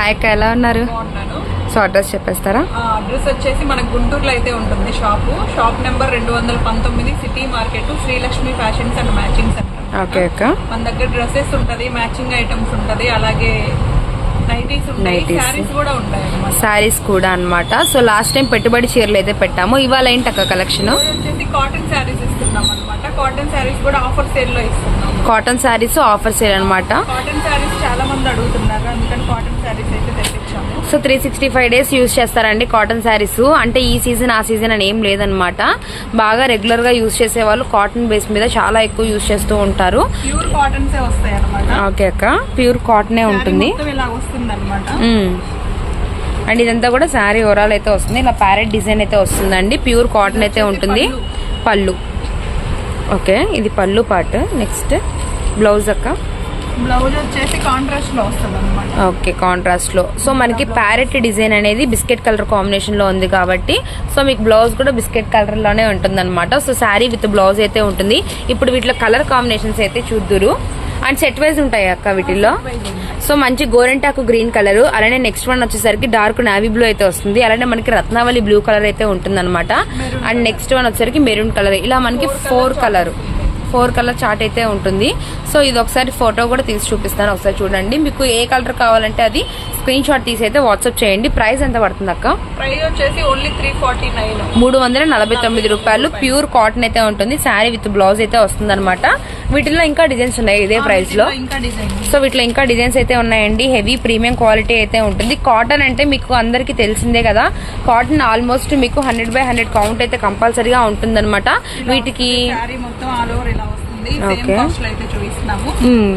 Hi అక్క ఎలా ఉన్నారు? So address చెప్పేస్తారా? అడ్రస్ వచ్చేసి మన గుంటూరులో అయితే ఉంటుంది షాపు. షాప్ నెంబర్ రెండు వందల పంతొమ్మిది city market Srilakshmi fashions and matching centre. Okay అక్క. మన దగ్గర డ్రెస్సెస్ ఉంటది మ్యాచింగ్ ఐటమ్స్ ఉంటది అలాగే. శారీస్ కూడా అన్నమాట. సో లాస్ట్ టైం పెట్టుబడి చీరలు అయితే పెట్టాము. ఇవాళ ఏంటి అక్క కలెక్షన్ కాటన్ శారీస్ ఇస్తున్నాం అనమాట కాటన్ శారీస్ కూడా ఆఫర్ సేల్లో ఇస్తున్నాం. కాటన్ శారీస్ ఆఫర్ సేల్ అనమాట కాటన్ శారీస్ చాలా మంది అడుగుతున్నారు అందుకని cotton so three sixty five days use చేస్తారండి కాటన్ శారీస్ అంటే ఈ సీజన్ ఆ సీజన్ అని ఏం లేదనమాట బాగా రెగ్యులర్గా యూజ్ చేసే వాళ్ళు కాటన్ బేస్ మీద చాలా ఎక్కువ యూజ్ చేస్తూ ఉంటారు. ఓకే అక్క. ప్యూర్ కాటనే ఉంటుంది. అండ్ ఇదంతా కూడా శారీ ఓవరాల్ అయితే వస్తుంది. ఇలా ప్యారెట్ డిజైన్ అయితే వస్తుందండి. ప్యూర్ కాటన్ అయితే ఉంటుంది. పళ్ళు. ఓకే. ఇది పళ్ళు పార్ట్ నెక్స్ట్ బ్లౌజ్ అక్క. బ్లౌజ్ వచ్చేసి కాంట్రాస్ట్లో వస్తుంది అనమాట ఓకే కాంట్రాస్ట్లో. సో మనకి ప్యారెట్ డిజైన్ అనేది బిస్కెట్ కలర్ కాంబినేషన్లో ఉంది కాబట్టి సో మీకు బ్లౌజ్ కూడా బిస్కెట్ కలర్లోనే ఉంటుంది అనమాట సో శారీ విత్ బ్లౌజ్ అయితే ఉంటుంది. ఇప్పుడు వీటిలో కలర్ కాంబినేషన్స్ అయితే చూద్దురు. అండ్ సెట్ వైజ్ ఉంటాయి అక్క వీటిల్లో? సో మంచి గోరెంటాకు గ్రీన్ కలర్ అలానే నెక్స్ట్ వన్ వచ్చేసరికి డార్క్ నావీ బ్లూ అయితే వస్తుంది. అలానే మనకి రత్నావళి బ్లూ కలర్ అయితే ఉంటుంది అండ్ నెక్స్ట్ వన్ వచ్చేసరికి మెరూన్ కలర్ ఇలా మనకి four colour four colour chart అయితే ఉంటుంది. సో ఇది ఒకసారి ఫోటో కూడా తీసి చూపిస్తాను. ఒకసారి చూడండి. మీకు ఏ కలర్ కావాలంటే అది స్క్రీన్ షాట్ తీసి అయితే వాట్సాప్ చేయండి. ప్రైస్ ఎంత పడుతుంది అక్క? ప్రైస్ వచ్చేసి ఓన్లీ త్రీ ఫార్టీ నైన్. మూడు వందల నలభై తొమ్మిది రూపాయలు. ప్యూర్ కాటన్ అయితే ఉంటుంది. శారీ విత్ బ్లౌజ్ అయితే వస్తుంది అనమాట వీటిలో ఇంకా డిజైన్స్ ఉన్నాయి ఇదే ప్రైస్లో. సో వీటిలో ఇంకా డిజైన్స్ అయితే ఉన్నాయండి. హెవీ ప్రీమియం క్వాలిటీ అయితే ఉంటుంది. కాటన్ అంటే మీకు అందరికీ తెలిసిందే కదా. కాటన్ ఆల్మోస్ట్ మీకు హండ్రెడ్ బై హండ్రెడ్ కౌంట్ అయితే కంపల్సరీగా ఉంటుందన్నమాట. వీటికి.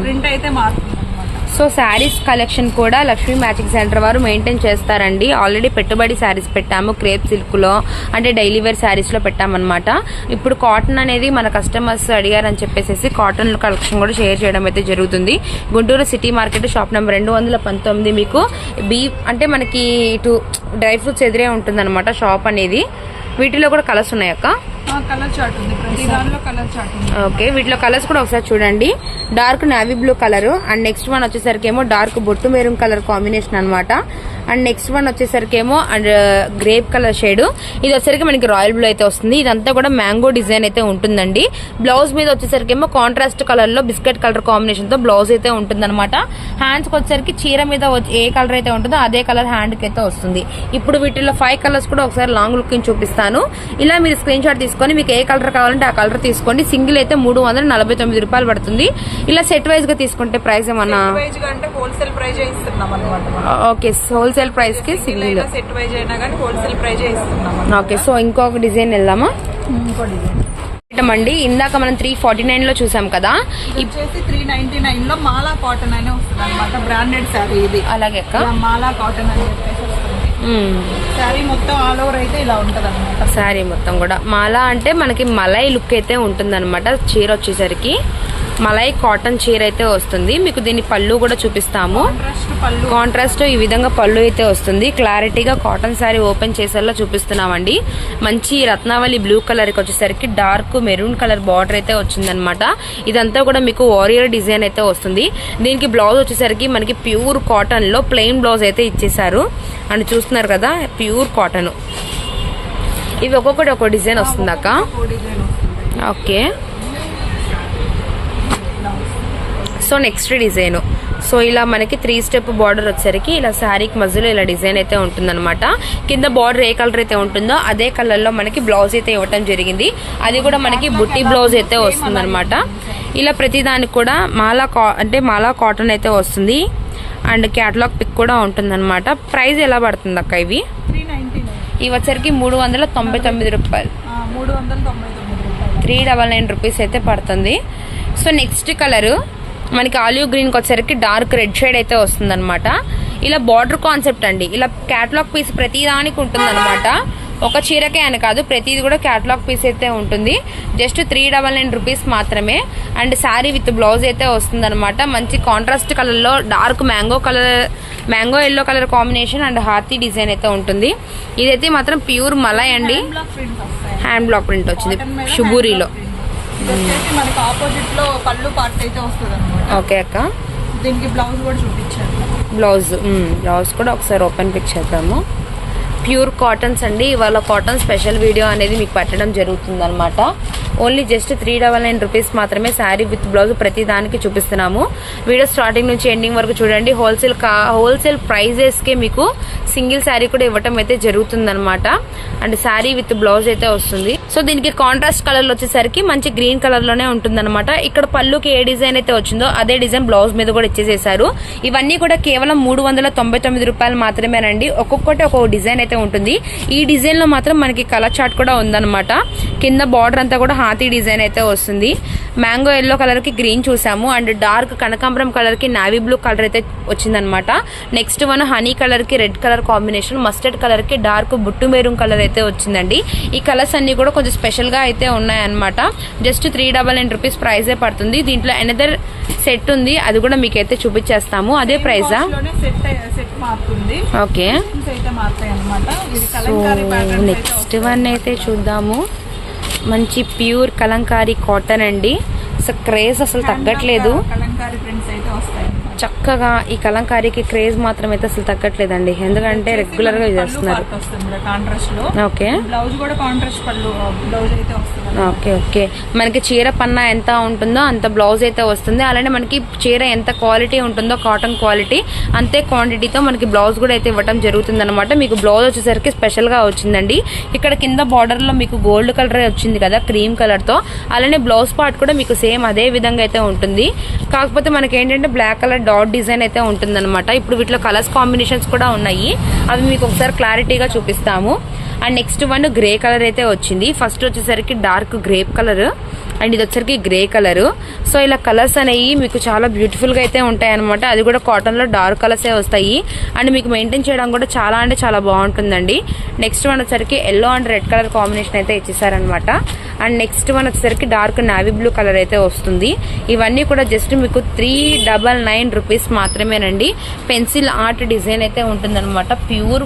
ప్రింట్ అయితే మారుతుంది. సో శారీస్ కలెక్షన్ కూడా లక్ష్మీ మ్యాచింగ్ సెంటర్ వారు మెయింటైన్ చేస్తారండి. ఆల్రెడీ పెట్టుబడి శారీస్ పెట్టాము క్రేప్ సిల్క్లో అంటే డైలీ వేర్ శారీస్లో పెట్టామన్నమాట. ఇప్పుడు కాటన్ అనేది మన కస్టమర్స్ అడిగారని చెప్పేసి కాటన్ కలెక్షన్ కూడా షేర్ చేయడం అయితే జరుగుతుంది. Guntur city market shop number రెండు వందల పంతొమ్మిది మీకు బీ అంటే మనకి ఇటు డ్రై ఫ్రూట్స్ ఎదురే ఉంటుందన్నమాట షాప్ అనేది. వీటిలో కూడా కలర్స్ ఉన్నాయక్క? కలర్ చార్ట్ ఉంది. ప్రతి దానిలో కలర్ చార్ట్ ఉంది. ఓకే వీటిలో కలర్స్ కూడా ఒకసారి చూడండి. Dark navy blue colour and next one వచ్చేసరికి ఏమో డార్క్ బొట్టు మెరూన్ కలర్ కాంబినేషన్ అన్నమాట. అండ్ నెక్స్ట్ వన్ వచ్చేసరికి ఏమో అండ్ గ్రేప్ కలర్ షేడ్. ఇది వచ్చేసరికి మనకి రాయల్ బ్లూ అయితే వస్తుంది. ఇదంతా కూడా మ్యాంగో డిజైన్ అయితే ఉంటుందండి. బ్లౌజ్ మీద వచ్చేసరికి ఏమో కాంట్రాస్ట్ కలర్లో బిస్కెట్ కలర్ కాంబినేషన్తో బ్లౌజ్ అయితే ఉంటుంది అనమాట హ్యాండ్స్ వచ్చేసరికి చీర మీద ఏ కలర్ అయితే ఉంటుందో అదే కలర్ హ్యాండ్కి అయితే వస్తుంది. ఇప్పుడు వీటిలో ఫైవ్ కలర్స్ కూడా ఒకసారి లాంగ్ లుక్ చూపిస్తాను. ఇలా మీరు స్క్రీన్ షాట్ తీసుకొని మీకు ఏ కలర్ కావాలంటే ఆ కలర్ తీసుకోండి. సింగిల్ అయితే మూడు వందల నలభై తొమ్మిది రూపాయలు పడుతుంది. ఇలా సెట్ వైజ్గా తీసుకుంటే ప్రైస్ ఏమన్నా? అంటే హోల్సేల్ అనమాట హోల్సేల్ ప్రైస్కి సింగిల్ సెట్ వైజ్ అయినా కానీ హోల్సేల్ ప్రైజ్ ఇస్తున్నాం ఓకే సో ఇంకొక డిజైన్ వెళ్దామా? ఇంకో డిజైన్ అండి ఇందాక మనం త్రీ ఫార్టీ నైన్లో చూసాం కదా. వచ్చేసి త్రీ నైన్టీ నైన్లో మాలా కాటన్ అనే వస్తుంది అనమాట బ్రాండెడ్ శారీ ఇది. అలాగే మాలా కాటన్ అని శారీ మొత్తం ఆల్ ఓవర్ అయితే ఇలా ఉంటది అనమాట శారీ మొత్తం కూడా. మాల అంటే మనకి మలై లుక్ అయితే ఉంటుందన్నమాట. చీర వచ్చేసరికి. మలై కాటన్ చీర అయితే వస్తుంది. మీకు దీని పళ్ళు కూడా చూపిస్తాము. కాంట్రాస్ట్ ఈ విధంగా పళ్ళు అయితే వస్తుంది. క్లారిటీగా కాటన్ శారీ ఓపెన్ చేసేలా చూపిస్తున్నామండి. మంచి రత్నావళి బ్లూ కలర్కి వచ్చేసరికి డార్క్ మెరూన్ కలర్ బార్డర్ అయితే వచ్చిందనమాట. ఇదంతా కూడా మీకు వారియర్ డిజైన్ అయితే వస్తుంది. దీనికి బ్లౌజ్ వచ్చేసరికి మనకి ప్యూర్ కాటన్లో ప్లెయిన్ బ్లౌజ్ అయితే ఇచ్చేసారు అండ్ చూస్తున్నారు కదా ప్యూర్ కాటన్ ఇవి ఒక్కొక్కటి ఒక్కో డిజైన్ వస్తుంది. అక్క okay so next design. So ఇలా మనకి త్రీ స్టెప్ బార్డర్ వచ్చేసరికి ఇలా శారీకి మధ్యలో ఇలా డిజైన్ అయితే ఉంటుందన్నమాట. కింద బార్డర్ ఏ కలర్ అయితే ఉంటుందో అదే కలర్లో మనకి బ్లౌజ్ అయితే ఇవ్వటం జరిగింది. అది కూడా మనకి బుట్టి బ్లౌజ్ అయితే వస్తుందన్నమాట. ఇలా ప్రతి దానికి కూడా మాలా కా అంటే మాలా కాటన్ అయితే వస్తుంది. అండ్ క్యాటలాగ్ పిక్ కూడా ఉంటుందన్నమాట. ప్రైస్ ఎలా పడుతుంది అక్క ఇవి? ఇవి వచ్చరికి మూడు వందల తొంభై తొమ్మిది రూపాయలు. మూడు వందల తొంభై తొమ్మిది రూపాయలు. త్రీ డబల్ నైన్ రూపీస్ అయితే పడుతుంది. సో నెక్స్ట్ కలర్ మనకి ఆలివ్ గ్రీన్కి వచ్చేసరికి డార్క్ రెడ్ షేడ్ అయితే వస్తుందన్నమాట. ఇలా బార్డర్ కాన్సెప్ట్ అండి. ఇలా క్యాటలాగ్ పీస్ ప్రతి దానికి ఉంటుందన్నమాట. ఒక చీరకే అని కాదు ప్రతిది కూడా క్యాటలాగ్ పీస్ అయితే ఉంటుంది. Just three double nine rupees మాత్రమే. అండ్ శారీ విత్ బ్లౌజ్ అయితే వస్తుందన్నమాట. మంచి కాంట్రాస్ట్ కలర్లో dark mango colour mango yellow colour combination and హార్తీ design అయితే ఉంటుంది. ఇదైతే మాత్రం ప్యూర్ మలై అండి. హ్యాండ్ బ్లాక్ ప్రింట్ వచ్చింది. Cotton వచ్చేసి మనకి ఆపోజిట్లో పళ్ళు పార్ట్ అయితే వస్తుంది అనమాట ఓకే అక్క. దీనికి బ్లౌజ్ కూడా చూపించారు బ్లౌజ్. బ్లౌజ్ కూడా ఒకసారి ఓపెన్ పిక్ చేద్దాము. ప్యూర్ కాటన్స్ అండి. ఇవాళ కాటన్ స్పెషల్ వీడియో అనేది మీకు పెట్టడం జరుగుతుంది అనమాట only just three double nine rupees మాత్రమే శారీ విత్ బ్లౌజ్ ప్రతి దానికి చూపిస్తున్నాము. వీడియో స్టార్టింగ్ నుంచి ఎండింగ్ వరకు చూడండి. హోల్సేల్ కా హోల్సేల్ ప్రైజెస్కే మీకు సింగిల్ శారీ కూడా ఇవ్వటం అయితే జరుగుతుంది అనమాట అండ్ శారీ విత్ బ్లౌజ్ అయితే వస్తుంది. సో దీనికి కాంట్రాస్ట్ కలర్లో వచ్చేసరికి మంచి గ్రీన్ కలర్లోనే ఉంటుందన్నమాట. ఇక్కడ పళ్ళుకి ఏ డిజైన్ అయితే వచ్చిందో అదే డిజైన్ బ్లౌజ్ మీద కూడా ఇచ్చేసేసారు ఇవన్నీ కూడా కేవలం మూడు వందల తొంభై తొమ్మిది రూపాయలు మాత్రమేనండి. ఒక్కొక్కటి ఒక్కొక్క డిజైన్ అయితే ఉంటుంది. ఈ డిజైన్లో మాత్రం మనకి కలర్ చాట్ కూడా ఉందన్నమాట. కింద బార్డర్ అంతా కూడా హాతీ డిజైన్ అయితే వస్తుంది. మ్యాంగో ఎల్లో కలర్కి గ్రీన్ చూసాము అండ్ డార్క్ కనకాంబరం కలర్కి నావీ బ్లూ కలర్ అయితే వచ్చిందనమాట నెక్స్ట్ వన్ హనీ కలర్కి రెడ్ కలర్ కాంబినేషన్ మస్టర్డ్ కలర్కి డార్క్ బుట్టు మెరూన్ కలర్ అయితే వచ్చిందండి. ఈ కలర్స్ అన్ని కూడా కొంచెం స్పెషల్గా అయితే ఉన్నాయన్నమాట. Just three double nine rupees ప్రైజే పడుతుంది. దీంట్లో ఎనదర్ సెట్ ఉంది అది కూడా మీకైతే చూపించేస్తాము. అదే ప్రైజా? ఓకే. సో నెక్స్ట్ వన్ అయితే చూద్దాము. మంచి ప్యూర్ కలంకారీ కాటన్ అండి. అసలు క్రేజ్ అసలు తగ్గట్లేదు కలంకారీ ప్రింట్స్ అయితే వస్తాయి అన్నమాట. చక్కగా ఈ కలంకారీకి క్రేజ్ మాత్రం అయితే అసలు తగ్గట్లేదండి. ఎందుకంటే రెగ్యులర్గా చేస్తున్నారు. ఓకే. బ్లౌజ్ కూడా కాంట్రాస్ట్ పళ్ళు బ్లౌజ్ అయితే వస్తుంది ఓకే ఓకే. మనకి చీర పన్నా ఎంత ఉంటుందో అంత బ్లౌజ్ అయితే వస్తుంది. అలానే మనకి చీర ఎంత క్వాలిటీ ఉంటుందో కాటన్ క్వాలిటీ అంతే క్వాంటిటీతో మనకి బ్లౌజ్ కూడా అయితే ఇవ్వడం జరుగుతుంది అనమాట మీకు బ్లౌజ్ వచ్చేసరికి స్పెషల్గా వచ్చిందండి. ఇక్కడ కింద బార్డర్లో మీకు గోల్డ్ కలర్ వచ్చింది కదా క్రీమ్ కలర్తో. అలానే బ్లౌజ్ పార్ట్ కూడా మీకు సేమ్ అదే విధంగా అయితే ఉంటుంది. కాకపోతే మనకి ఏంటంటే బ్లాక్ కలర్ డాట్ డిజైన్ అయితే ఉంటుంది ఇప్పుడు వీటిలో కలర్స్ కాంబినేషన్స్ కూడా ఉన్నాయి. అవి మీకు ఒకసారి క్లారిటీగా చూపిస్తాము. And next one grey colour అయితే వచ్చింది. ఫస్ట్ వచ్చేసరికి డార్క్ గ్రేప్ కలర్ అండ్ ఇది వచ్చరికి గ్రే కలర్. సో ఇలా కలర్స్ అనేవి మీకు చాలా బ్యూటిఫుల్గా అయితే ఉంటాయి అనమాట అది కూడా కాటన్లో డార్క్ కలర్స్ వస్తాయి. అండ్ మీకు మెయింటైన్ చేయడం కూడా చాలా అంటే చాలా బాగుంటుందండి. నెక్స్ట్ వన్ వచ్చేసరికి yellow and red colour combination అయితే ఇచ్చేసారనమాట అండ్ నెక్స్ట్ వన్ వచ్చేసరికి డార్క్ నావీ బ్లూ కలర్ అయితే వస్తుంది. ఇవన్నీ కూడా జస్ట్ మీకు త్రీ డబల్ నైన్ రూపీస్ మాత్రమేనండి. పెన్సిల్ ఆర్ట్ డిజైన్ అయితే ఉంటుందన్నమాట. ప్యూర్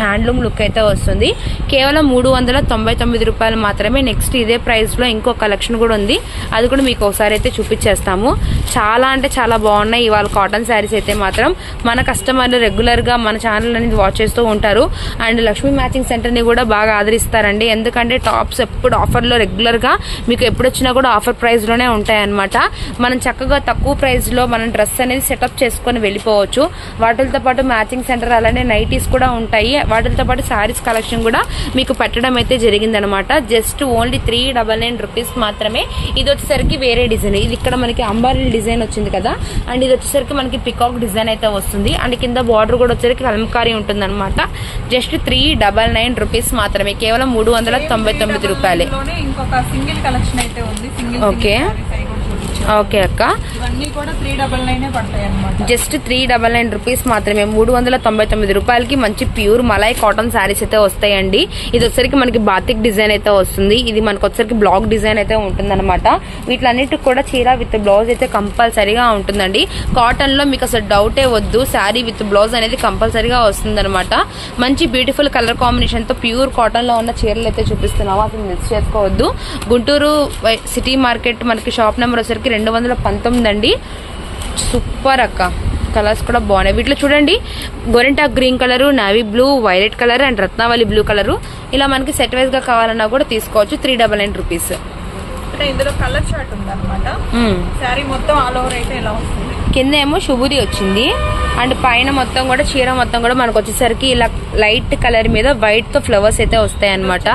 హ్యాండ్లూమ్ లుక్ అయితే వస్తుంది. కేవలం మూడు వందల తొంభై తొమ్మిది రూపాయలు మాత్రమే. నెక్స్ట్ ఇదే ప్రైస్లో ఇంకో కలెక్షన్ కూడా ఉంది. అది కూడా మీకు ఒకసారి అయితే చూపించేస్తాము. చాలా అంటే చాలా బాగున్నాయి. ఇవాళ కాటన్ శారీస్ అయితే మాత్రం మన కస్టమర్లు రెగ్యులర్గా మన ఛానల్ అనేది వాచ్ చేస్తూ ఉంటారు. అండ్ లక్ష్మీ మ్యాచింగ్ సెంటర్ని కూడా బాగా ఆదరిస్తారండి. ఎందుకంటే టాప్స్ ఎప్పుడు ఆఫర్లో రెగ్యులర్గా మీకు ఎప్పుడు వచ్చినా కూడా ఆఫర్ ప్రైస్లోనే ఉంటాయన్నమాట. ఉంటాయి మనం చక్కగా తక్కువ ప్రైస్లో మనం డ్రెస్ అనేది సెటప్ చేసుకొని వెళ్ళిపోవచ్చు. వాటితో పాటు మ్యాచింగ్ సెంటర్ అలానే నైటీస్ కూడా ఉంటాయి. వాటితో పాటు శారీస్ కలెక్షన్ కూడా మీకు పెట్టడం అయితే జరిగిందనమాట. Just only three double nine rupees మాత్రమే. ఇది వచ్చేసరికి వేరే డిజైన్. ఇది ఇక్కడ మనకి అంబారిల్ డిజైన్ వచ్చింది కదా. అండ్ ఇది వచ్చేసరికి మనకి పికాక్ డిజైన్ అయితే వస్తుంది. అండ్ కింద బార్డర్ కూడా వచ్చేసరికి కలంకారీ ఉంటుంది అనమాట just three double nine rupees మాత్రమే. కేవలం మూడు వందల తొంభై తొమ్మిది రూపాయలే. ఇంకొక సింగిల్ కలెక్షన్ అయితే ఉంది. Single Okay. ఓకే అక్క. ఇవన్నీ కూడా త్రీ డబల్ నైన్ పడతాయి అనమాట just three double nine rupees మాత్రమే. మూడు వందల తొంభై తొమ్మిది రూపాయలకి మంచి ప్యూర్ మలై కాటన్ శారీస్ అయితే వస్తాయండి. ఇది వచ్చరికి మనకి బాతిక్ డిజైన్ అయితే వస్తుంది. ఇది మనకు వచ్చరికి బ్లాక్ డిజైన్ అయితే ఉంటుందన్నమాట. వీటిలన్నిటికి కూడా చీర విత్ బ్లౌజ్ అయితే కంపల్సరీగా ఉంటుందండి. కాటన్లో మీకు అసలు డౌటే వద్దు. శారీ విత్ బ్లౌజ్ అనేది కంపల్సరీగా వస్తుందన్నమాట. మంచి బ్యూటిఫుల్ కలర్ కాంబినేషన్తో ప్యూర్ కాటన్లో ఉన్న చీరలు అయితే చూపిస్తున్నాము. అసలు మిస్ చేసుకోవద్దు. గుంటూరు సిటీ మార్కెట్ మనకి షాప్ నెంబర్ వచ్చరికి రెండు వందల పంతొమ్మిది అండి. సూపర్ అక్క. కలర్స్ కూడా బాగున్నాయి. వీటిలో చూడండి. గోరెంటా green colour navy blue violet colour and రత్నావళి బ్లూ కలర్. ఇలా మనకి సెట్ వైజ్గా కావాలన్నా కూడా తీసుకోవచ్చు. Three double nine rupees. ఇందులో కలర్ షార్ట్ ఉంది అనమాట శారీ మొత్తం ఆల్ ఓవర్ అయితే ఇలా వస్తుంది? కింద ఏమో శుభుది వచ్చింది. అండ్ పైన మొత్తం కూడా చీర మొత్తం కూడా మనకు వచ్చేసరికి ఇలా లైట్ కలర్ మీద వైట్తో ఫ్లవర్స్ అయితే వస్తాయి అనమాట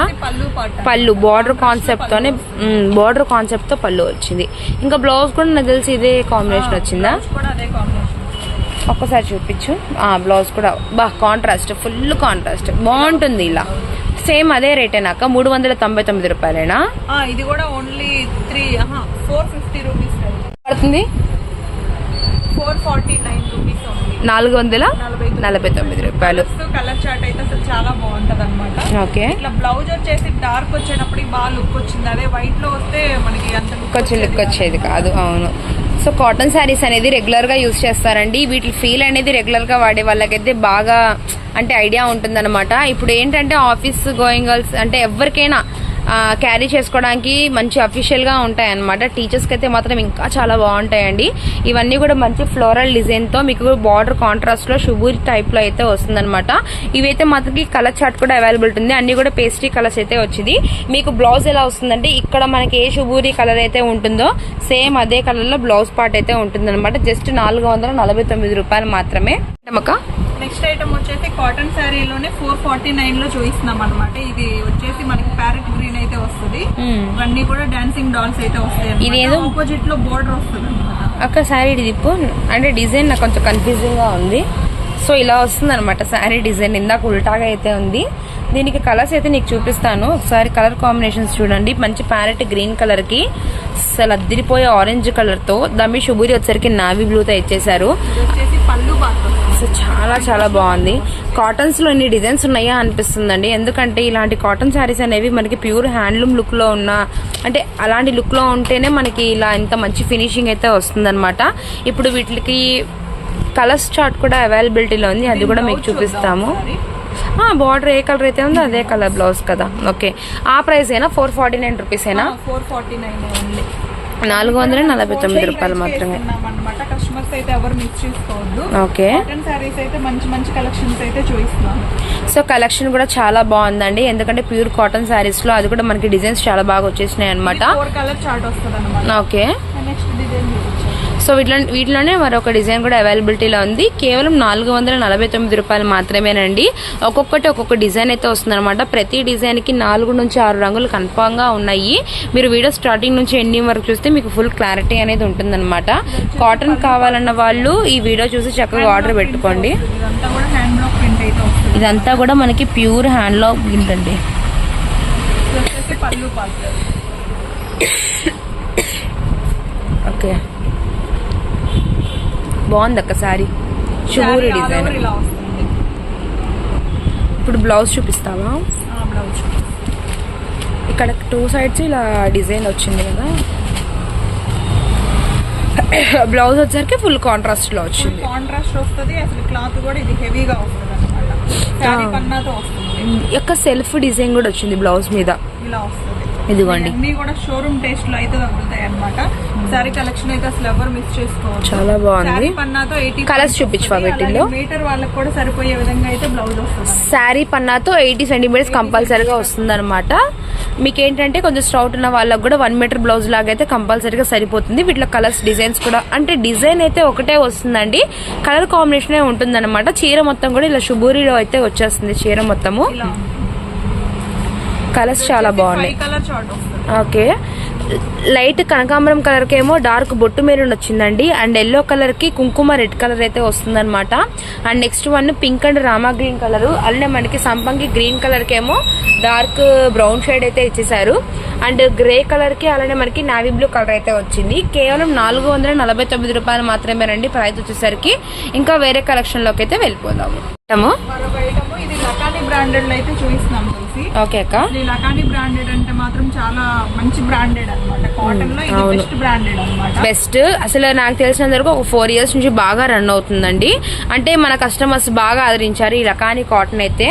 పళ్ళు బార్డర్ కాన్సెప్ట్ తోనే బార్డర్ కాన్సెప్ట్తో పళ్ళు వచ్చింది. ఇంకా బ్లౌజ్ కూడా నాకు తెలిసి ఇదే కాంబినేషన్ వచ్చిందా? ఒక్కసారి చూపించు. ఆ బ్లౌజ్ కూడా బా కాంట్రాస్ట్ ఫుల్ కాంట్రాస్ట్ బాగుంటుంది ఇలా. సేమ్ అదే రేటేనాక మూడు వందల తొంభై తొమ్మిది రూపాయలేనా? ఇది కూడా only three four fifty rupees పడుతుంది four forty nine rupees only నాలుగు వందల నలభై తొమ్మిది. రూపాయలు. కలర్ చార్ట్ అయితే అసలు చాలా బాగుంటది అనమాట ఓకే. ఇట్లా బ్లౌజ్ వచ్చేసి డార్క్ వచ్చేటప్పుడు బాగా లుక్ వచ్చింది. అదే వైట్లో వస్తే మనకి అంత look కొంచెం లుక్ వచ్చేది కాదు. అవును. సో కాటన్ శారీస్ అనేది రెగ్యులర్గా యూస్ చేస్తారండి. వీటి ఫీల్ అనేది రెగ్యులర్గా వాడే వాళ్ళకైతే బాగా అంటే ఐడియా ఉంటుందన్నమాట. ఇప్పుడు ఏంటంటే ఆఫీస్ గోయింగ్ గర్ల్స్ అంటే ఎవరికైనా క్యారీ చేసుకోవడానికి మంచి అఫీషియల్గా ఉంటాయి అనమాట టీచర్స్కి అయితే మాత్రం ఇంకా చాలా బాగుంటాయండి. ఇవన్నీ కూడా మంచి ఫ్లోరల్ డిజైన్తో మీకు బార్డర్ కాంట్రాస్ట్లో షుబూరి టైప్లో అయితే వస్తుందన్నమాట. ఇవైతే మాత్రం కలర్ చార్ట్ కూడా అవైలబుల్ ఉంది. అన్ని కూడా పేస్ట్రీ కలర్స్ అయితే వచ్చింది. మీకు బ్లౌజ్ ఎలా వస్తుందంటే ఇక్కడ మనకి ఏ షుబూరి కలర్ అయితే ఉంటుందో సేమ్ అదే కలర్లో బ్లౌజ్ పార్ట్ అయితే ఉంటుందన్నమాట. జస్ట్ నాలుగు వందల నలభై తొమ్మిది రూపాయలు మాత్రమే. అమ్మక నెక్స్ట్ ఐటమ్ వచ్చేసి కాటన్ శారీలోనే ఫోర్ ఫార్టీ నైన్లో చూపిస్తున్నాం అనమాట ఇది వచ్చేసి మనకి ప్యారెట్ గ్రీన్ అయితే వస్తుంది. ఇవన్నీ కూడా డాన్సింగ్ డాల్స్ అయితే వస్తాయి ఇదేదో- ఆపోజిట్లో బోర్డర్ వస్తుంది అక్క శారీ తిప్పు అంటే డిజైన్ నాకు కొంచెం కన్ఫ్యూజింగ్గా ఉంది. సో ఇలా వస్తుంది అనమాట శారీ డిజైన్ ఇందాక ఉల్టాగా అయితే ఉంది. దీనికి కలర్స్ అయితే నీకు చూపిస్తాను. ఒకసారి కలర్ కాంబినేషన్స్ చూడండి. మంచి ప్యారెట్ గ్రీన్ కలర్కి అసలు అద్దరిపోయే ఆరెంజ్ కలర్తో దమ్మి షుబూరి వచ్చేసరికి నావీ బ్లూతో ఇచ్చేసారు పళ్ళు అసలు చాలా చాలా బాగుంది. కాటన్స్లో ఇన్ని డిజైన్స్ ఉన్నాయా అనిపిస్తుందండి. ఎందుకంటే ఇలాంటి కాటన్ శారీస్ అనేవి మనకి ప్యూర్ హ్యాండ్లూమ్ లుక్లో ఉన్న అంటే అలాంటి లుక్లో ఉంటేనే మనకి ఇలా ఇంత మంచి ఫినిషింగ్ అయితే వస్తుందన్నమాట. ఇప్పుడు వీటికి కలర్స్ చార్ట్ కూడా అవైలబిలిటీలో ఉంది. అది కూడా మీకు చూపిస్తాము. బార్డర్ ఏ కలర్ అయితే ఉందో అదే కలర్ బ్లౌజ్ కదా. ఓకే ఆ ప్రైస్ అయినా ఫోర్ ఫార్టీ నైన్ రూపీస్ అయినా ఫోర్ ఫార్టీ నైన్ నాలుగు వందల నలభై తొమ్మిది రూపాయలు మాత్రమే. కస్టమర్స్ అయితే ఎవరు మిస్ చేసుకోవద్దు. ఓకే కాటన్ శారీస్ అయితే మంచి మంచి కలెక్షన్స్ అయితే చూపిస్తున్నాను. సో కలెక్షన్ కూడా చాలా బాగుందండి. ఎందుకంటే ప్యూర్ కాటన్ శారీస్లో అది కూడా మనకి డిజైన్స్ చాలా బాగా వచ్చేసినాయి అనమాట కలర్ చార్ట్ వస్తుంది అనమాట ఓకే నెక్స్ట్ డిజైన్ సో వీటిలో వీటిలోనే మరొక డిజైన్ కూడా అవైలబిలిటీలో ఉంది. కేవలం నాలుగు వందల నలభై తొమ్మిది రూపాయలు మాత్రమేనండి. ఒక్కొక్కటి ఒక్కొక్క డిజైన్ అయితే వస్తుందన్నమాట. ప్రతి డిజైన్కి నాలుగు నుంచి ఆరు రంగులు కన్ఫామ్గా ఉన్నాయి. మీరు వీడియో స్టార్టింగ్ నుంచి ఎండింగ్ వరకు చూస్తే మీకు ఫుల్ క్లారిటీ అనేది ఉంటుందన్నమాట. కాటన్ కావాలన్న వాళ్ళు ఈ వీడియో చూసి చక్కగా ఆర్డర్ పెట్టుకోండి. ఇదంతా కూడా హ్యాండ్ ఇదంతా కూడా మనకి ప్యూర్ హ్యాండ్లో ఉందండి అండి. ఓకే. బాగుంది అక్క సారీ షుగూరి డిజైన్. ఇప్పుడు బ్లౌజ్ చూపిస్తావా? బ్లౌజ్ ఇక్కడ టూ సైడ్స్ ఇలా డిజైన్ వచ్చింది కదా. బ్లౌజ్ వచ్చేసరికి ఫుల్ కాంట్రాస్ట్లో వచ్చింది కాంట్రాస్ట్ వస్తుంది అసలు క్లాత్ కూడా ఇది హెవీగా వస్తుంది పన్నాతో వస్తుంది. యొక్క సెల్ఫ్ డిజైన్ కూడా వచ్చింది బ్లౌజ్ మీద. ఇలా వస్తుంది. ఇదిగోండి. అన్ని కూడా షోరూమ్ టేస్ట్లో అయితే తగ్గుతాయి అనమాట సారీ కలెక్షన్ అయితే అసలు ఎవరు మిస్ చేసుకోవచ్చు చాలా బాగుంది. పన్నాతో ఎయిటీ Colours చూపించవా వీటిల్లో? మీటర్ వాళ్ళకి కూడా సరిపోయే విధంగా అయితే బ్లౌజ్ వస్తుంది శారీ పన్నాతో ఎయిటీ సెంటీమీటర్స్ కంపల్సరీగా వస్తుంది అనమాట మీకు ఏంటంటే కొంచెం స్టౌట్ ఉన్న వాళ్ళకి కూడా వన్ మీటర్ బ్లౌజ్ లాగా అయితే కంపల్సరీగా సరిపోతుంది. వీటిలో కలర్స్ డిజైన్స్ కూడా అంటే డిజైన్ అయితే ఒకటే వస్తుందండి. కలర్ కాంబినేషన్ ఉంటుంది అనమాట చీర మొత్తం కూడా ఇలా శుభూరిలో అయితే వచ్చేస్తుంది చీర మొత్తము. కలర్స్ చాలా బాగున్నాయి. ఓకే. లైట్ కనకాంబరం కలర్కి ఏమో డార్క్ బొట్టు మెరూన్ వచ్చిందండి. అండ్ ఎల్లో కలర్కి కుంకుమ రెడ్ కలర్ అయితే వస్తుందన్నమాట. And next one pink and Rama green colour. అలానే మనకి సంపంగి గ్రీన్ కలర్కి ఏమో డార్క్ బ్రౌన్ షేడ్ అయితే ఇచ్చేసారు అండ్ గ్రే కలర్కి అలానే మనకి నావీ బ్లూ కలర్ అయితే వచ్చింది. కేవలం నాలుగు వందల నలభై తొమ్మిది రూపాయలు మాత్రమేనండి ప్రైస్ వచ్చేసరికి. ఇంకా వేరే కలెక్షన్లోకి అయితే వెళ్ళిపోదాము. ఇది బ్రాండెడ్ అయితే చూపిస్తున్నాం. చూసి ఓకే అక్క. ఈ లకాని బ్రాండెడ్ అంటే మాత్రం చాలా మంచి బ్రాండెడ్ అన్నమాట. కాటన్లో ఇది. బెస్ట్ బ్రాండెడ్ అన్నమాట. బెస్ట్ అసలు నాకు తెలిసినంత వరకు ఒక ఫోర్ ఇయర్స్ నుంచి బాగా రన్ అవుతుందండి. అంటే మన కస్టమర్స్ బాగా ఆదరించారు ఈ రకాని కాటన్ అయితే.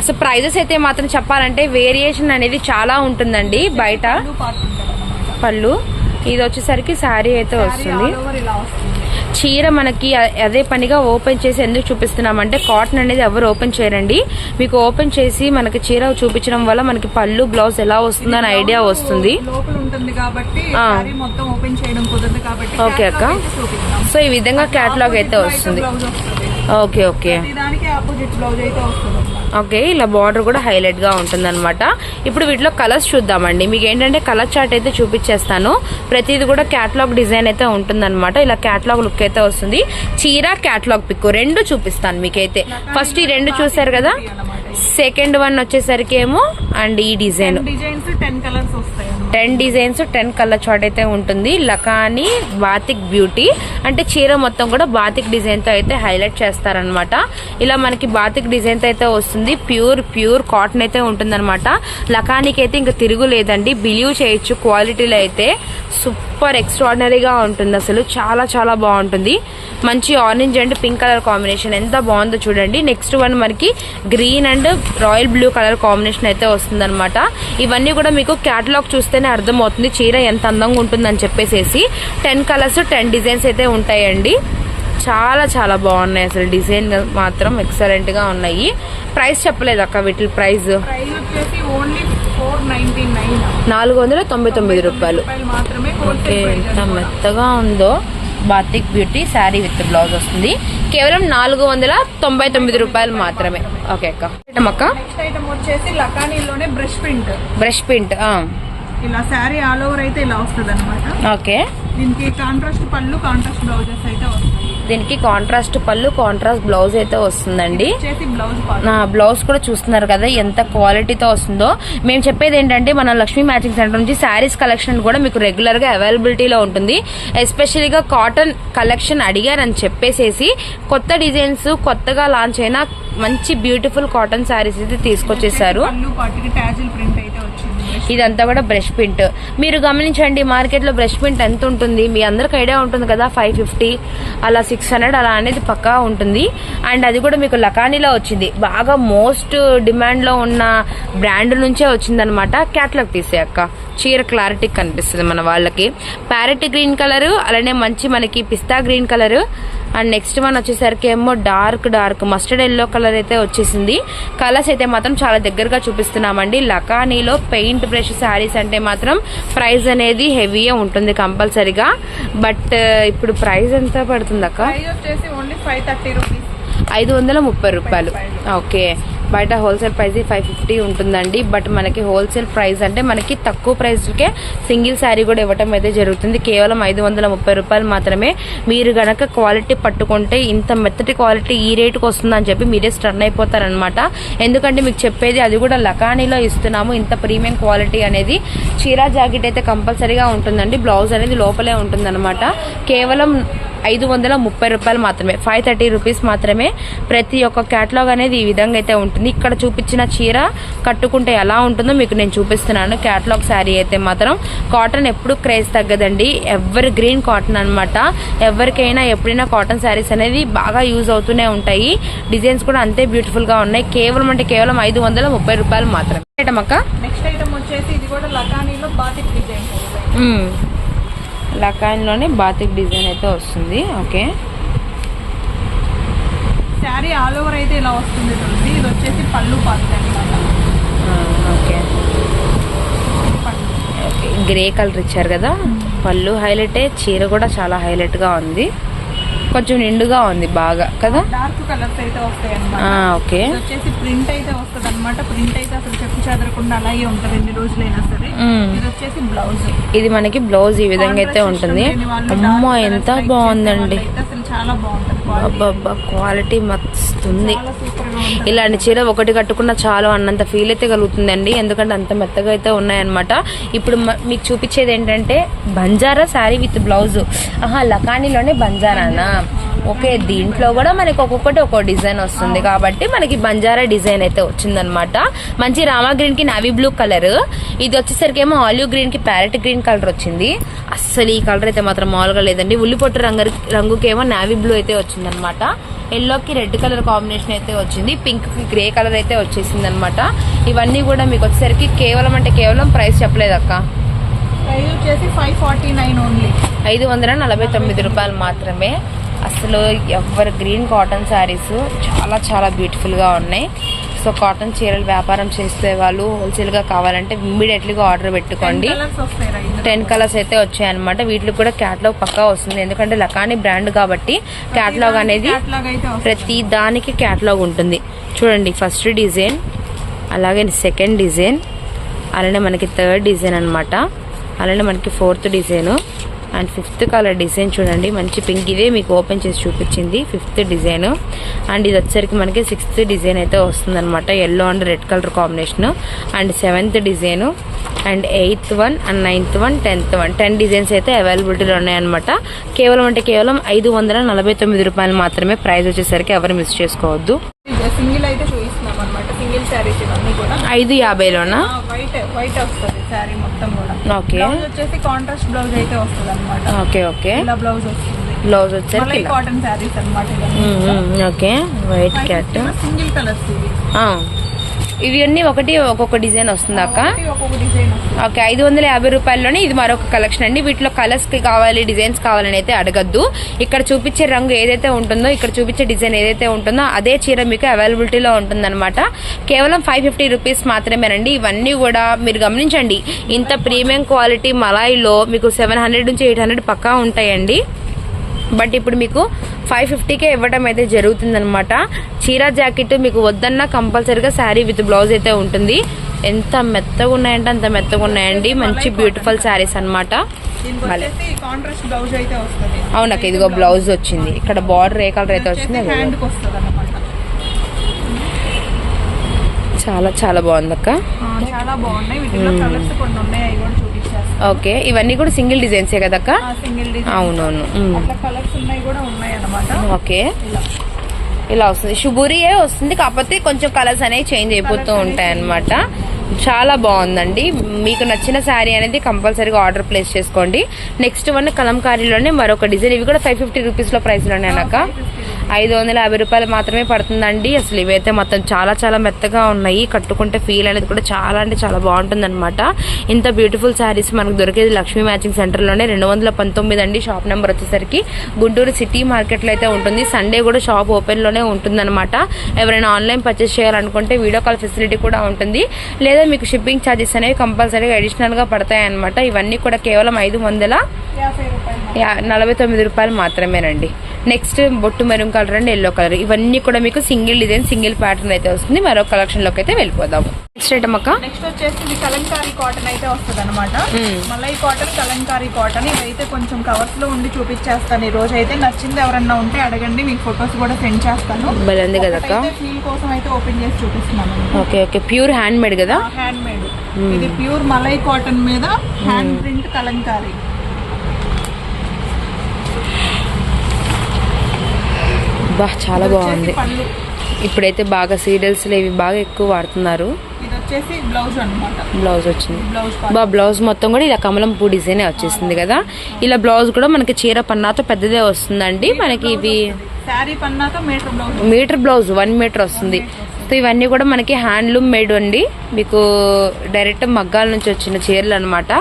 అసలు ప్రైజెస్ అయితే మాత్రం చెప్పాలంటే వేరియేషన్ అనేది చాలా ఉంటుందండి బయట. పళ్ళు ఇది వచ్చేసరికి శారీ అయితే వస్తుంది. చీర మనకి అదే పనిగా ఓపెన్ చేసి ఎందుకు చూపిస్తున్నామంటే కాటన్ అనేది ఎవరు ఓపెన్ చేయరండి. మీకు ఓపెన్ చేసి మనకి చీర చూపించడం వల్ల మనకి పళ్ళు బ్లౌజ్ ఎలా వస్తుందో అని ఐడియా వస్తుంది. ఓకే అక్క. సో ఈ విధంగా క్యాటలాగ్ అయితే వస్తుంది. Okay okay. ఓకే ఇలా బార్డర్ కూడా హైలైట్గా గా ఇప్పుడు వీటిలో కలర్స్ చూద్దామండి. మీకు ఏంటంటే కలర్ చార్ట్ అయితే చూపించేస్తాను. ప్రతిది కూడా క్యాట్లాగ్ డిజైన్ అయితే ఉంటుందన్నమాట. ఇలా క్యాట్లాగ్ లుక్ అయితే వస్తుంది. చీర క్యాట్లాగ్ పిక్ రెండు చూపిస్తాను మీకైతే. ఫస్ట్ ఈ రెండు చూసారు కదా? సెకండ్ వన్ వచ్చేసరికి ఏమో అండ్ ఈ డిజైన్. డిజైన్స్ టెన్ కలర్స్ వస్తాయి. Ten designs ten colour chart అయితే ఉంటుంది. లకాని బాతిక్ బ్యూటీ. అంటే చీర మొత్తం కూడా బాతిక్ డిజైన్తో అయితే హైలైట్ చేస్తారనమాట ఇలా మనకి బాతిక్ డిజైన్తో అయితే వస్తుంది. ప్యూర్ ప్యూర్ కాటన్ అయితే ఉంటుందన్నమాట. లకానికి అయితే ఇంకా తిరుగులేదండి బిలీవ్ చేయొచ్చు క్వాలిటీలో అయితే. సూపర్ సూపర్ ఎక్స్ట్రాడినరీగా ఉంటుంది అసలు. చాలా చాలా బాగుంటుంది. మంచి orange and pink colour combination. ఎంత బాగుందో చూడండి. నెక్స్ట్ వన్ మనకి green and royal blue colour combination అయితే వస్తుందన్నమాట. ఇవన్నీ కూడా మీకు క్యాటలాగ్ చూస్తేనే అర్థమవుతుంది. చీర ఎంత అందంగా ఉంటుందని చెప్పేసేసి టెన్ కలర్స్ టెన్ డిజైన్స్ అయితే ఉంటాయండి. చాలా చాలా బాగున్నాయి అసలు డిజైన్ మాత్రం ఎక్సలెంట్గా ఉన్నాయి. ప్రైస్ చెప్పలేదు అక్క వీటి ప్రైస్ నాలుగు వందల తొంభై తొమ్మిది రూపాయలు. ఓకే ఎంత మెత్తగా ఉందో batik beauty saree with blouse వస్తుంది. కేవలం నాలుగు వందల తొంభై తొమ్మిది రూపాయలు మాత్రమే. ఓకే అక్క. ఐటమ్ అక్క ఐటమ్ వచ్చేసి లకానీలోనే బ్రష్ ప్రింట్. బ్రష్ ప్రింట్ ఇలా శారీ ఆల్ ఓవర్ అయితే ఇలా వస్తుంది అనమాట ఓకే. దీనికి కాంట్రాస్ట్ పళ్ళు కాంట్రాస్ట్ బ్లౌజెస్ అయితే వస్తాయి. దీనికి కాంట్రాస్ట్ పళ్ళు కాంట్రాస్ట్ బ్లౌజ్ అయితే వస్తుందండి. బ్లౌజ్ కూడా చూస్తున్నారు కదా ఎంత క్వాలిటీతో వస్తుందో. మేము చెప్పేది ఏంటంటే మన లక్ష్మీ మ్యాచింగ్ సెంటర్ నుంచి శారీస్ కలెక్షన్ కూడా మీకు రెగ్యులర్గా అవైలబిలిటీలో ఉంటుంది. ఎస్పెషలీగా కాటన్ కలెక్షన్ అడిగారని చెప్పేసేసి కొత్త డిజైన్స్ కొత్తగా లాంచ్ అయిన మంచి బ్యూటిఫుల్ కాటన్ శారీస్ అయితే తీసుకొచ్చేసారు. ప్రింట్ అయితే వచ్చింది. ఇదంతా కూడా బ్రష్ ప్రింట్. మీరు గమనించండి మార్కెట్లో బ్రష్ ప్రింట్ ఎంత ఉంటుంది? మీ అందరికి ఐడియా ఉంటుంది కదా ఫైవ్ ఫిఫ్టీ అలా సిక్స్ హండ్రెడ్ అలా అనేది పక్కా ఉంటుంది. అండ్ అది కూడా మీకు లకానీలో వచ్చింది. బాగా మోస్ట్ డిమాండ్లో ఉన్న బ్రాండ్ నుంచే వచ్చిందనమాట క్యాట్లాగ్ తీసే అక్క. చీర క్లారిటీ కనిపిస్తుంది మన వాళ్ళకి. ప్యారెట్ గ్రీన్ కలర్ అలానే మంచి మనకి పిస్తా green colour. And next one వచ్చేసరికి ఏమో dark dark. Mustard yellow colour అయితే వచ్చేసింది. కలర్స్ అయితే మాత్రం చాలా దగ్గరగా చూపిస్తున్నామండి. లకానీలో పెయింట్ బ్రష్ శారీస్ అంటే మాత్రం ప్రైస్ అనేది హెవీగా ఉంటుంది కంపల్సరీగా. బట్ ఇప్పుడు ప్రైస్ ఎంత పడుతుంది అక్క ఐదు వందల ముప్పై రూపాయలు. ఓకే. బయట హోల్సేల్ ప్రైస్ ఫైవ్ ఫిఫ్టీ ఉంటుందండి. బట్ మనకి హోల్సేల్ ప్రైస్ అంటే మనకి తక్కువ ప్రైస్కే సింగిల్ శారీ కూడా ఇవ్వటం అయితే జరుగుతుంది. కేవలం ఐదు వందల ముప్పై రూపాయలు మాత్రమే. మీరు గనక క్వాలిటీ పట్టుకుంటే ఇంత మెత్తటి క్వాలిటీ ఈ రేటుకి వస్తుందని చెప్పి మీరే స్టన్ అయిపోతారనమాట ఎందుకంటే మీకు చెప్పేది అది కూడా లకానీలో ఇస్తున్నాము. ఇంత ప్రీమియం క్వాలిటీ అనేది చీరా జాకెట్ అయితే కంపల్సరీగా ఉంటుందండి. బ్లౌజ్ అనేది లోపలే ఉంటుందన్నమాట. కేవలం ఐదు వందల ముప్పై రూపాయలు మాత్రమే. ఫైవ్ థర్టీ రూపీస్ మాత్రమే. ప్రతి ఒక్క క్యాటలాగ్ అనేది ఈ విధంగా అయితే ఉంటుంది. ఇక్కడ చూపించిన చీర కట్టుకుంటే ఎలా ఉంటుందో మీకు నేను చూపిస్తున్నాను. క్యాటలాగ్ శారీ అయితే మాత్రం కాటన్ ఎప్పుడు క్రేజ్ తగ్గదండి. ఎవరి గ్రీన్ కాటన్ అన్నమాట. ఎవరికైనా ఎప్పుడైనా కాటన్ శారీస్ అనేది బాగా యూజ్ అవుతూనే ఉంటాయి. డిజైన్స్ కూడా అంతే బ్యూటిఫుల్గా ఉన్నాయి. కేవలం అంటే కేవలం ఐదు వందల ముప్పై రూపాయలు మాత్రమే. ఐటమ్ అక్క. నెక్స్ట్ ఐటమ్ వచ్చేసి ఇది కూడా లకానీలో బాతిక్ డిజైన్ మ్మ్. లకాన్లోనే బాతిక్ డిజైన్ అయితే వస్తుంది ఓకే. శారీ ఆల్ ఓవర్ అయితే ఇలా వస్తుంది తులసి ఇది వచ్చేసి పళ్ళు అనమాట పళ్ళు. ఓకే గ్రే కలర్ ఇచ్చారు కదా? పళ్ళు హైలైటే చీర కూడా చాలా హైలైట్గా ఉంది. కొంచెం నిండుగా ఉంది బాగా కదా? డార్క్ కలర్స్ అయితే వస్తాయి ఓకే. వచ్చేసి ప్రింట్ అయితే వస్తుంది అనమాట ప్రింట్ అయితే అసలు చెప్పు చెదరకుండా అలాగే ఉంటుంది ఎన్ని రోజులైనా సరే. ఇది వచ్చేసి బ్లౌజ్. ఇది మనకి బ్లౌజ్ ఈ విధంగా అయితే ఉంటుంది. అమ్మో ఎంత బాగుందండి. అసలు చాలా బాగుంటుంది క్వాలిటీ మస్తుంది సూపర్ ఇలాంటి చీర ఒకటి కట్టుకున్న చాలు అన్నంత ఫీల్ అయితే కలుగుతుందండి. ఎందుకంటే అంత మెత్తగా అయితే ఉన్నాయన్నమాట. ఇప్పుడు మ- మీకు చూపించేది ఏంటంటే బంజారా శారీ విత్ బ్లౌజ్. ఆహా లకానీలోనే బంజారానా? ఓకే దీంట్లో కూడా మనకి ఒక్కొక్కటి ఒక్కో డిజైన్ వస్తుంది కాబట్టి మనకి బంజారా డిజైన్ అయితే వచ్చిందనమాట. మంచి రామా గ్రీన్కి నావీ బ్లూ కలర్ ఇది వచ్చేసరికి ఏమో ఆలివ్ గ్రీన్కి ప్యారెట్ గ్రీన్ కలర్ వచ్చింది. అస్సలు ఈ కలర్ అయితే మాత్రం మామూలుగా లేదండి. ఉల్లిపొట్టు రంగు రంగుకి ఏమో నావీ బ్లూ అయితే వచ్చిందనమాట. ఎల్లోకి రెడ్ కలర్ కాంబినేషన్ అయితే వచ్చింది. పింక్కి గ్రే కలర్ అయితే వచ్చేసింది అనమాట ఇవన్నీ కూడా మీకు వచ్చేసరికి కేవలం అంటే కేవలం ప్రైస్ చెప్పలేదు అక్క. ప్రైస్ వచ్చేసి ఫైవ్ ఫార్టీ నైన్ ఓన్లీ ఐదు వందల నలభై తొమ్మిది రూపాయలు మాత్రమే. అసలు ఎవరి గ్రీన్ కాటన్ శారీస్ చాలా చాలా బ్యూటిఫుల్గా ఉన్నాయి. సో కాటన్ చీరలు వ్యాపారం చేసే వాళ్ళు హోల్సేల్గా కావాలంటే ఇమ్మీడియట్లీగా ఆర్డర్ పెట్టుకోండి. టెన్ కలర్స్ అయితే వచ్చాయన్నమాట. వీటికి కూడా క్యాట్లాగ్ పక్కా వస్తుంది. ఎందుకంటే లకాని బ్రాండ్ కాబట్టి క్యాట్లాగ్ అనేది ప్రతి దానికి క్యాటలాగ్ ఉంటుంది. చూడండి ఫస్ట్ డిజైన్ అలాగే సెకండ్ డిజైన్ అలానే మనకి థర్డ్ డిజైన్ అన్నమాట. అలానే మనకి fourth design and fifth colour design చూడండి మంచి పింక్ ఇదే మీకు ఓపెన్ చేసి చూపించింది ఫిఫ్త్ డిజైన్. అండ్ ఇది వచ్చేసరికి మనకి సిక్స్త్ డిజైన్ అయితే వస్తుంది అనమాట yellow and red colour combination and seventh design and eighth one and ninth one tenth one. Ten designs అయితే అవైలబిలిటీలో ఉన్నాయన్నమాట. కేవలం అంటే కేవలం ఐదు వందల నలభై తొమ్మిది రూపాయలు మాత్రమే ప్రైస్ వచ్చేసరికి ఎవరు మిస్ చేసుకోవద్దు. సింగిల్ అయితే చూపిస్తున్నాం అనమాట సింగిల్ శారీస్ ఇవన్నీ కూడా. ఐదు యాభైలోనా? వైట్ వైట్ వస్తుంది శారీ మొత్తం ఓకే బ్లౌజ్ వచ్చేసి కాంట్రాస్ట్ బ్లౌజ్ అయితే వస్తుంది అనమాట ఓకే ఓకే ఇలా బ్లౌజ్ వస్తుంది. బ్లౌజ్ ఇలా. కాటన్ శారీస్ అనమాట okay white cat single colours ఇవి. ఆ. ఇవి అన్ని ఒకటి ఒక్కొక్క డిజైన్ వస్తుంది. అక్క ఓకే ఐదు వందల యాభై రూపాయల్లోనే ఇది మరొక కలెక్షన్ అండి. వీటిలో కలర్స్కి కావాలి డిజైన్స్ కావాలని అయితే అడగద్దు. ఇక్కడ చూపించే రంగు ఏదైతే ఉంటుందో ఇక్కడ చూపించే డిజైన్ ఏదైతే ఉంటుందో అదే చీర మీకు అవైలబిలిటీలో ఉంటుందన్నమాట. కేవలం ఫైవ్ ఫిఫ్టీ రూపీస్ మాత్రమేనండి ఇవన్నీ కూడా మీరు గమనించండి. ఇంత ప్రీమియం క్వాలిటీ మలాయిలో మీకు సెవెన్ హండ్రెడ్ నుంచి ఎయిట్ హండ్రెడ్ పక్కా ఉంటాయండి. బట్ ఇప్పుడు మీకు ఫైవ్ ఫిఫ్టీకే ఇవ్వడం అయితే జరుగుతుందనమాట చీర జాకెట్ మీకు వద్దన్నా కంపల్సరీగా శారీ విత్ బ్లౌజ్ అయితే ఉంటుంది. ఎంత మెత్తగా ఉన్నాయంటే అంత మెత్తగా ఉన్నాయండి. మంచి బ్యూటిఫుల్ శారీస్ వస్తుంది. అవునక్క ఇదిగో బ్లౌజ్ వచ్చింది. ఇక్కడ బార్డర్ ఏ కలర్ అయితే వచ్చింది. అనమాట చాలా చాలా అవి కూడా చూపించేస్తాను. ఓకే ఇవన్నీ కూడా సింగిల్ డిజైన్సే కదక్క? అవునవును. అనమాట ఓకే. ఇలా వస్తుంది. శుభురియే వస్తుంది కాకపోతే కొంచెం కలర్స్ అనేవి చేంజ్ అయిపోతూ ఉంటాయి అన్నమాట. చాలా బాగుందండి. మీకు నచ్చిన శారీ అనేది కంపల్సరీగా ఆర్డర్ ప్లేస్ చేసుకోండి. నెక్స్ట్ వన్ కలంకారీలోనే మరొక డిజైన్ ఇవి కూడా ఫైవ్ ఫిఫ్టీ రూపీస్లో ప్రైస్లోనే అన్నాక ఐదు వందల యాభై రూపాయలు మాత్రమే పడుతుందండి. అసలు ఇవైతే మొత్తం చాలా చాలా మెత్తగా ఉన్నాయి. కట్టుకుంటే ఫీల్ అనేది కూడా చాలా అంటే చాలా బాగుంటుంది అనమాట ఇంత బ్యూటిఫుల్ శారీస్ మనకు దొరికేది లక్ష్మీ మ్యాచింగ్ సెంటర్లోనే రెండు వందల పంతొమ్మిది అండి షాప్ నెంబర్ వచ్చేసరికి. గుంటూరు సిటీ మార్కెట్లో అయితే ఉంటుంది. సండే కూడా షాప్ ఓపెన్లోనే ఉంటుందన్నమాట. ఎవరైనా ఆన్లైన్ పర్చేస్ చేయాలనుకుంటే వీడియో కాల్ ఫెసిలిటీ కూడా ఉంటుంది. లేదా మీకు షిప్పింగ్ ఛార్జెస్ అనేవి కంపల్సరీగా అడిషనల్గా పడతాయన్నమాట. ఇవన్నీ కూడా కేవలం ఐదు వందల యా- నలభై తొమ్మిది రూపాయలు మాత్రమేనండి. నెక్స్ట్ బొట్టు maroon colour and yellow colour. ఇవన్నీ కూడా మీకు సింగిల్ డిజైన్ సింగిల్ ప్యాటర్న్ అయితే వస్తుంది. మరో కలెక్షన్లోకి అయితే వెళ్ళిపోదాము నెక్స్ట్ ఐటమ్ అక్క. నెక్స్ట్ వచ్చేసి ఇది కలంకారీ కాటన్ అయితే వస్తుంది అనమాట మలై కాటన్ కలంకారీ కాటన్ ఇదైతే కొంచెం కవర్స్లో ఉండి చూపించేస్తాను. ఈ రోజు అయితే నచ్చింది ఎవరన్నా ఉంటే అడగండి. మీకు ఫొటోస్ కూడా సెండ్ చేస్తాను. ఫీల్ కోసం అయితే ఓపెన్ చేసి చూపిస్తున్నాను. Okay okay pure handmade కదా హ్యాండ్ మేడ్ ఇది ప్యూర్ మలై కాటన్ మీద హ్యాండ్ ప్రింట్ కలంకారీ. బా చాలా బాగుంది. ఇప్పుడైతే బాగా సీరియల్స్ ఇవి బాగా ఎక్కువ వాడుతున్నారు. ఇది వచ్చేసి బ్లౌజ్ వచ్చింది. బా బ్లౌజ్ మొత్తం కూడా ఇలా కమలం పూ డిజైన్ వచ్చేసింది కదా. ఇలా బ్లౌజ్ కూడా మనకి చీర పన్నాతో పెద్దదే వస్తుందండి. మనకి ఇవి మీటర్ బ్లౌజ్ వన్ మీటర్ వస్తుంది. సో ఇవన్నీ కూడా మనకి హ్యాండ్లూమ్ మేడ్ అండి. మీకు డైరెక్ట్ మగ్గాల నుంచి వచ్చిన చీరలు అనమాట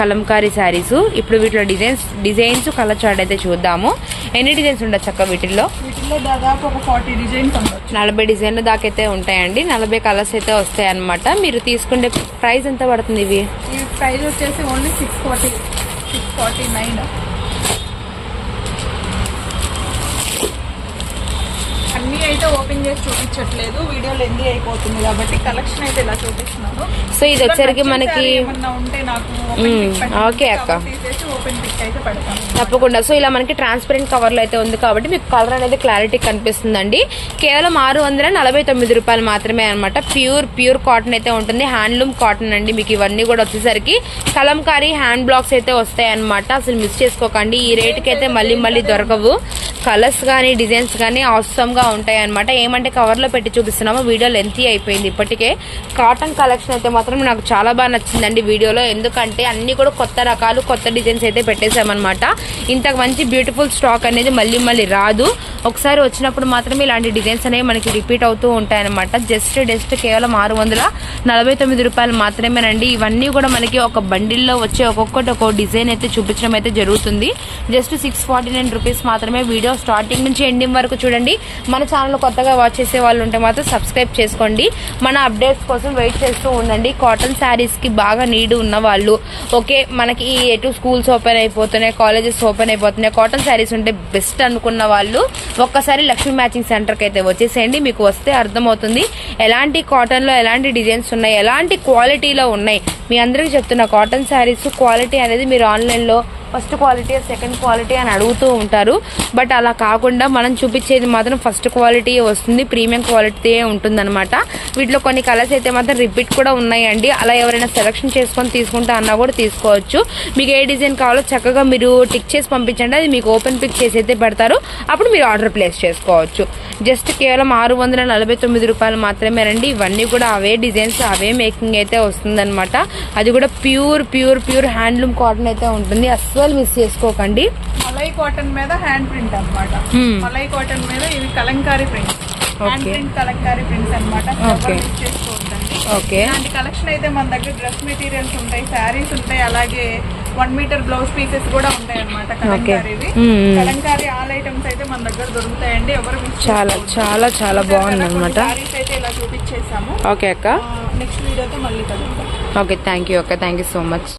కలంకారీ శారీస్. ఇప్పుడు వీటిలో డిజైన్స్ డిజైన్స్ కలర్ చార్ట్ అయితే చూద్దాము. ఎన్ని డిజైన్స్ ఉండొచ్చు అక్క వీటిల్లో? వీటిలో దాదాపు ఒక ఫార్టీ డిజైన్స్ ఉండొచ్చు. నలభై డిజైన్లు దాకా అయితే ఉంటాయండి. నలభై కలర్స్ అయితే వస్తాయి అనమాట మీరు తీసుకునే ప్రైస్ ఎంత పడుతుంది ఇవి? ప్రైస్ వచ్చేసి only six forty six forty nine. అయితే ఓపెన్ చేసి చూపించట్లేదు. వీడియో లెందీ అయిపోతుంది కాబట్టి కలెక్షన్ అయితే ఇలా చూపిస్తున్నాను. సో ఇది వచ్చరికి మనకి. ఓకే అక్క. తప్పకుండా. సో ఇలా మనకి ట్రాన్స్పరెంట్ కవర్లో అయితే ఉంది కాబట్టి మీకు కలర్ అనేది క్లారిటీ కనిపిస్తుందండి. కేవలం ఆరు వందల నలభై తొమ్మిది రూపాయలు మాత్రమే అనమాట ప్యూర్ ప్యూర్ కాటన్ అయితే ఉంటుంది. హ్యాండ్లూమ్ కాటన్ అండి మీకు ఇవన్నీ కూడా వచ్చేసరికి. కలంకారీ హ్యాండ్ బ్లాక్స్ అయితే వస్తాయి అనమాట అసలు మిస్ చేసుకోకండి. ఈ రేటుకి అయితే మళ్ళీ మళ్ళీ దొరకవు. కలర్స్ కానీ డిజైన్స్ కానీ అవసరంగా ఉంటాయి. అనమాట ఏమంటే కవర్లో పెట్టి చూపిస్తున్నామో. వీడియో లెంతీ అయిపోయింది ఇప్పటికే. కాటన్ కలెక్షన్ అయితే మాత్రం నాకు చాలా బాగా నచ్చిందండి వీడియోలో. ఎందుకంటే అన్ని కూడా కొత్త రకాలు కొత్త డిజైన్స్ అయితే పెట్టేశామన్నమాట. ఇంత మంచి బ్యూటిఫుల్ స్టాక్ అనేది మళ్ళీ మళ్ళీ రాదు. ఒకసారి వచ్చినప్పుడు మాత్రమే ఇలాంటి డిజైన్స్ అనేవి మనకి రిపీట్ అవుతూ ఉంటాయన్నమాట. జస్ట్ జస్ట్ కేవలం ఆరు వందల నలభై తొమ్మిది రూపాయలు మాత్రమేనండి. ఇవన్నీ కూడా మనకి ఒక బండిల్లో వచ్చే ఒక్కొక్కటి ఒక్కో డిజైన్ అయితే చూపించడం అయితే జరుగుతుంది. Just six forty nine rupees మాత్రమే. వీడియో స్టార్టింగ్ నుంచి ఎండింగ్ వరకు చూడండి. మన ఛానల్ కొత్తగా వాచ్ చేసే వాళ్ళు ఉంటే మాత్రం సబ్స్క్రైబ్ చేసుకోండి. మన అప్డేట్స్ కోసం వెయిట్ చేస్తూ ఉండండి. కాటన్ శారీస్కి బాగా నీడ్ ఉన్న వాళ్ళు. ఓకే మనకి ఈ ఎటు స్కూల్స్ ఓపెన్ అయిపోతున్నాయి కాలేజెస్ ఓపెన్ అయిపోతున్నాయి. కాటన్ శారీస్ ఉంటే బెస్ట్ అనుకున్న వాళ్ళు ఒక్కసారి లక్ష్మీ మ్యాచింగ్ సెంటర్కి అయితే వచ్చేసేయండి. మీకు వస్తే అర్థమవుతుంది. ఎలాంటి కాటన్లో ఎలాంటి డిజైన్స్ ఉన్నాయి ఎలాంటి క్వాలిటీలో ఉన్నాయి? మీ అందరికీ చెప్తున్న కాటన్ శారీస్ క్వాలిటీ అనేది మీరు ఆన్లైన్లో ఫస్ట్ క్వాలిటీ సెకండ్ క్వాలిటీ అని అడుగుతూ ఉంటారు. బట్ అలా కాకుండా మనం చూపించేది మాత్రం ఫస్ట్ క్వాలిటీ వస్తుంది ప్రీమియం క్వాలిటీ ఉంటుందన్నమాట. వీటిలో కొన్ని కలర్స్ అయితే మాత్రం రిపీట్ కూడా ఉన్నాయండి. అలా ఎవరైనా సెలెక్షన్ చేసుకొని తీసుకుంటా అన్నా కూడా తీసుకోవచ్చు. మీకు ఏ డిజైన్ కావాలో చక్కగా మీరు టిక్ చేసి పంపించండి. అది మీకు ఓపెన్ పిక్ చేసి అయితే పెడతారు. అప్పుడు మీరు ఆర్డర్ ప్లేస్ చేసుకోవచ్చు. జస్ట్ కేవలం ఆరు వందల నలభై తొమ్మిది రూపాయలు మాత్రమే రండి. ఇవన్నీ కూడా అవే డిజైన్స్ అవే మేకింగ్ అయితే వస్తుందన్నమాట. అది కూడా pure pure pure handloom cotton అయితే ఉంటుంది. అస్సలు మిస్ చేసుకోకండి. మలై కాటన్ మీద హ్యాండ్ ప్రింట్ అన్నమాట. Hmm. మలై కాటన్ మీద ఇవి Kalamkari print. Hand. Print Kalamkari prints అనమాట ఓకే. ఇలాంటి కలెక్షన్ అయితే మన దగ్గర డ్రెస్ మెటీరియల్స్ ఉంటాయి శారీస్ ఉంటాయి అలాగే వన్ మీటర్ బ్లౌజ్ పీసెస్ కూడా ఉంటాయి అనమాట కలంకారీవి. కలంకారీ ఆల్ ఐటమ్స్ అయితే మన దగ్గర దొరుకుతాయండి ఎవరు చాలా. చాలా చాలా బాగుంది అనమాట శారీస్ అయితే ఇలా చూపించేసాము ఓకే అక్క. నెక్స్ట్ వీడియోతో మళ్ళీ ఓకే థ్యాంక్ యూ అక్క థ్యాంక్ యూ సో మచ్.